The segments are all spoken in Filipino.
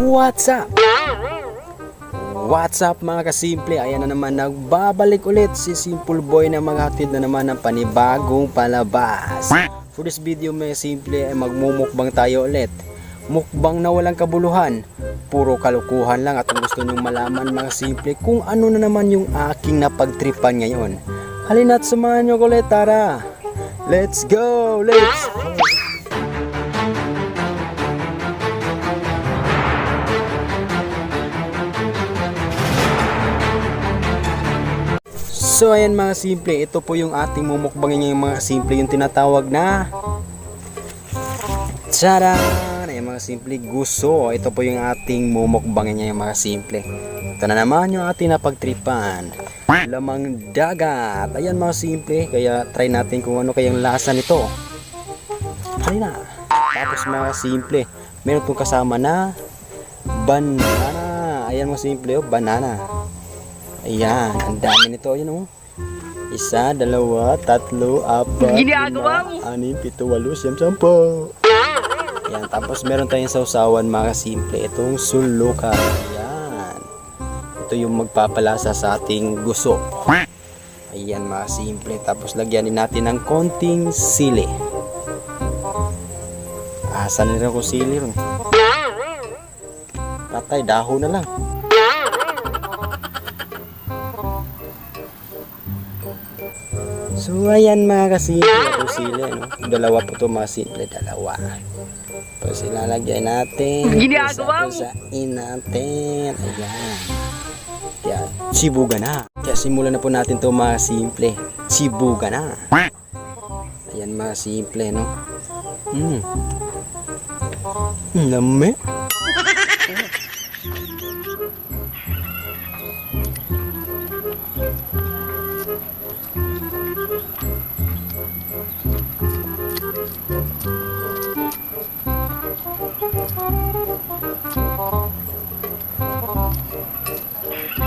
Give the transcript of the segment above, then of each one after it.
What's up? What's up mga kasimple? Ayan na naman nagbabalik ulit si Simple Boy na maghatid na naman ng panibagong palabas. For this video mga simple ay magmumukbang tayo ulit. Mukbang na walang kabuluhan. Puro kalukuhan lang at gusto nyong malaman mga simple kung ano na naman yung aking napagtripan ngayon. Halina't samahan nyo ulit tara. Let's go! Let's So ayan mga simple, ito po yung ating mumukbangin ngayong mga simple yung tinatawag na Tcharan! Ayan mga simple, gusto. Ito po yung ating mumukbangin ngayong mga simple. Ito na naman yung ating napagtripan. Lamang dagat. Ayan mga simple, kaya try natin kung ano kayang lasa nito. Try na. Tapos mga simple, meron itong kasama na banana. Ayan mga simple, oh, banana. Ayan, ang dami nito. Ayan oh. Isa, dalawa, tatlo, apat, Ginagawa lima, anim, pito, walo, siyam, sampo. Ayan, tapos meron tayong sausawan mga simple. Itong suluka. Ayan. Ito yung magpapalasa sa ating guso. Ayan mga simple. Tapos lagyan din natin ng konting sili. Asan na rin ako sili ron? Patay, dahon na lang. So ayan mga kasimple, sila, no? Dalawa po ito mga simple, dalawa. Tapos ilalagay natin. Ginagawa mo. Isa-isain natin. Ayan. Kaya, sibuga na. Kaya simulan na po natin to mga simple. Sibuga na. Ayan mga simple, no? Hmm. Lame.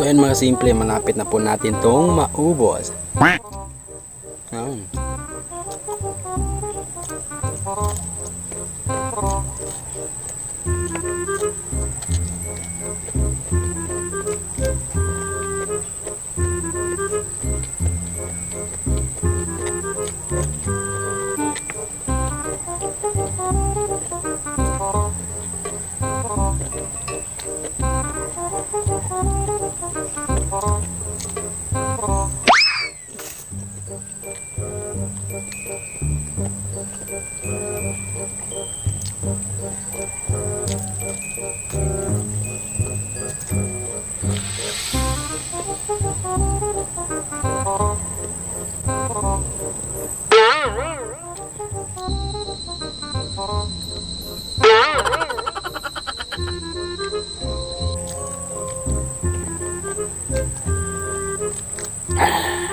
So ayan mga simple, malapit na po natin tong maubos. Thank you. Oh. Ah.